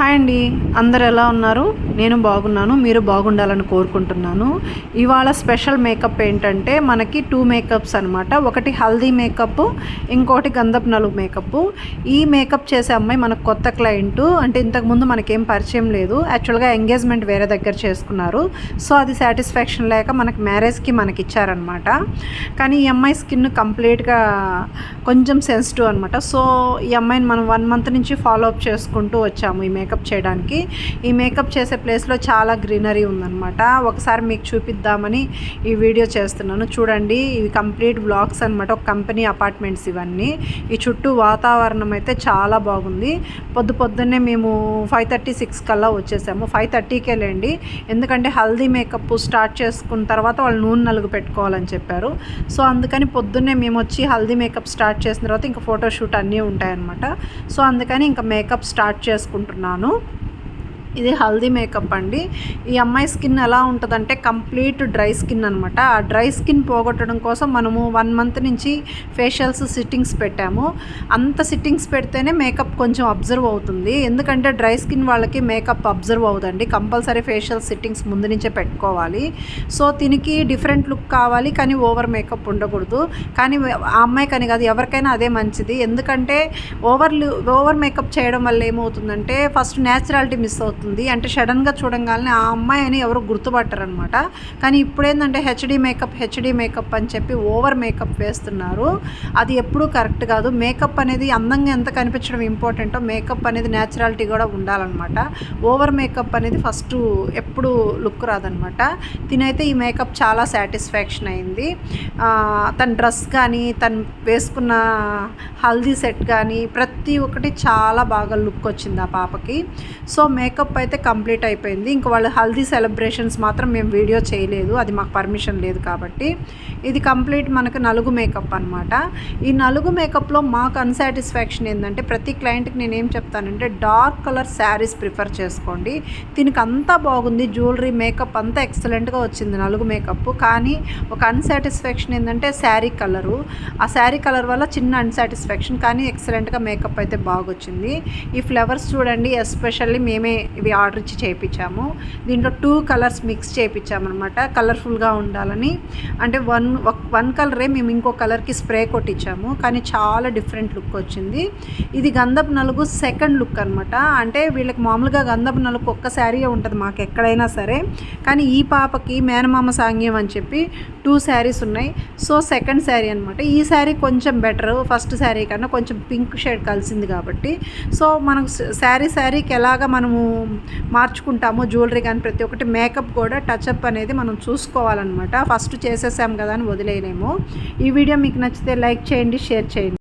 Hi అండి. అందరు ఎలా ఉన్నారు? నేను బాగున్నాను. మీరు బాగుండాలని కోరుకుంటున్నాను. ఇవాళ స్పెషల్ మేకప్ ఏంటంటే మనకి టూ మేకప్స్ అనమాట ఒకటి హల్దీ మేకప్ ఇంకోటి గంధప్ నలుగు మేకప్ ఈ మేకప్ చేసే అమ్మాయి మనకు కొత్త క్లయింట్ అంటే ఇంతకుముందు మనకేం పరిచయం లేదు. యాక్చువల్గా ఎంగేజ్మెంట్ వేరే దగ్గర చేసుకున్నారు. సో అది సాటిస్ఫాక్షన్ లేక మనకి మ్యారేజ్కి మనకి ఇచ్చారనమాట కానీ ఈ అమ్మాయి స్కిన్ కంప్లీట్గా కొంచెం సెన్సిటివ్ అనమాట సో ఈ అమ్మాయిని మనం వన్ మంత్ నుంచి ఫాలో అప్ చేసుకుంటూ వచ్చాము ఈ మేకప్ మేకప్ చేయడానికి. ఈ మేకప్ చేసే ప్లేస్లో చాలా గ్రీనరీ ఉందన్నమాట. ఒకసారి మీకు చూపిద్దామని ఈ వీడియో చేస్తున్నాను. చూడండి ఇవి కంప్లీట్ బ్లాక్స్ అనమాట ఒక కంపెనీ అపార్ట్మెంట్స్ ఇవన్నీ. ఈ చుట్టూ వాతావరణం అయితే చాలా బాగుంది. పొద్దు పొద్దున్నే మేము ఫైవ్ థర్టీ సిక్స్ కల్లా వచ్చేసాము. ఫైవ్ థర్టీకే లేండి. ఎందుకంటే హల్దీ మేకప్ స్టార్ట్ చేసుకున్న తర్వాత వాళ్ళు నూనె నలుగు పెట్టుకోవాలని చెప్పారు. సో అందుకని పొద్దున్నే మేము వచ్చి హల్దీ మేకప్ స్టార్ట్ చేసిన తర్వాత ఇంకా ఫోటోషూట్ అన్నీ ఉంటాయన్నమాట. సో అందుకని ఇంకా మేకప్ స్టార్ట్ చేసుకుంటున్నాను. ¿no? ఇది హల్దీ మేకప్ అండి. ఈ అమ్మాయి స్కిన్ ఎలా ఉంటుందంటే కంప్లీట్ డ్రై స్కిన్ అనమాట ఆ డ్రై స్కిన్ పోగొట్టడం కోసం మనము వన్ మంత్ నుంచి ఫేషియల్స్ సిట్టింగ్స్ పెట్టాము. అంత సిట్టింగ్స్ పెడితేనే మేకప్ కొంచెం అబ్జర్వ్ అవుతుంది. ఎందుకంటే డ్రై స్కిన్ వాళ్ళకి మేకప్ అబ్జర్వ్ అవుతుంది కంపల్సరీ ఫేషియల్ సిట్టింగ్స్ ముందు నుంచే పెట్టుకోవాలి. సో దీనికి డిఫరెంట్ లుక్ కావాలి కానీ ఓవర్ మేకప్ ఉండకూడదు. కానీ ఆ అమ్మాయి కానీ కాదు ఎవరికైనా అదే మంచిది. ఎందుకంటే ఓవర్ ఓవర్ మేకప్ చేయడం వల్ల ఏమవుతుందంటే ఫస్ట్ న్యాచురాలిటీ మిస్ అవుతుంది. అవుతుంది అంటే సడన్గా చూడంగానే ఆ అమ్మాయి అని ఎవరు గుర్తుపట్టరనమాట. కానీ ఇప్పుడేంటంటే HD HD makeup HD makeup అని చెప్పి ఓవర్ మేకప్ వేస్తున్నారు. అది ఎప్పుడూ కరెక్ట్ కాదు. మేకప్ అనేది అందంగా ఎంత కనిపించడం ఇంపార్టెంటో మేకప్ అనేది న్యాచురాలిటీ కూడా ఉండాలన్నమాట. ఓవర్ మేకప్ అనేది ఫస్ట్ ఎప్పుడు లుక్ రాదనమాట తినైతే ఈ మేకప్ చాలా సాటిస్ఫాక్షన్ అయింది. తన డ్రెస్ కానీ తను వేసుకున్న హల్దీ సెట్ కానీ ప్రతి ఒక్కటి చాలా బాగా లుక్ వచ్చింది ఆ పాపకి. సో మేకప్ అయితే కంప్లీట్ అయిపోయింది. ఇంక వాళ్ళు హల్దీ సెలబ్రేషన్స్ మాత్రం మేము వీడియో చేయలేదు. అది మాకు పర్మిషన్ లేదు కాబట్టి. ఇది కంప్లీట్ మనకు నలుగు మేకప్ అనమాట ఈ నలుగు మేకప్లో మాకు అన్సాటిస్ఫాక్షన్ ఏంటంటే ప్రతి క్లయింట్కి నేను ఏం చెప్తానంటే డార్క్ కలర్ శారీస్ ప్రిఫర్ చేసుకోండి. దీనికి అంతా బాగుంది. జ్యువెలరీ మేకప్ అంతా ఎక్సలెంట్గా వచ్చింది నలుగు మేకప్ కానీ ఒక అన్సాటిస్ఫాక్షన్ ఏంటంటే శారీ కలరు ఆ శారీ కలర్ వల్ల చిన్న అన్సాటిస్ఫాక్షన్ కానీ ఎక్సలెంట్గా మేకప్ అయితే బాగొచ్చింది. ఈ ఫ్లవర్స్ చూడండి ఎస్పెషల్లీ మేమే ఇవి ఆర్డర్ ఇచ్చి చేయించాము. దీంట్లో టూ కలర్స్ మిక్స్ చేయించామన్నమాట. కలర్ఫుల్గా ఉండాలని. అంటే వన్ వన్ కలరే మేము ఇంకో కలర్కి స్ప్రే కొట్టించాము. కానీ చాలా డిఫరెంట్ లుక్ వచ్చింది. ఇది గంధపు నలుగు సెకండ్ లుక్ అనమాట అంటే వీళ్ళకి మామూలుగా గంధపు నలుగు ఒక్క శారీ ఉంటుంది మాకు ఎక్కడైనా సరే. కానీ ఈ పాపకి మేనమామ సాంగ్యం అని చెప్పి టూ శారీస్ ఉన్నాయి. సో సెకండ్ శారీ అనమాట ఈ శారీ కొంచెం బెటర్. ఫస్ట్ శారీ కన్నా కొంచెం పింక్ షేడ్ కలిసింది కాబట్టి. సో మనకు శారీ శారీకి ఎలాగ మనము మార్చుకుంటాము జ్యువెలరీ కానీ ప్రతి ఒక్కటి మేకప్ కూడా టచ్అప్ అనేది మనం చూసుకోవాలన్నమాట. ఫస్ట్ చేసేసాం కదా అని వదిలేయలేము. ఈ వీడియో మీకు నచ్చితే లైక్ చేయండి షేర్ చేయండి.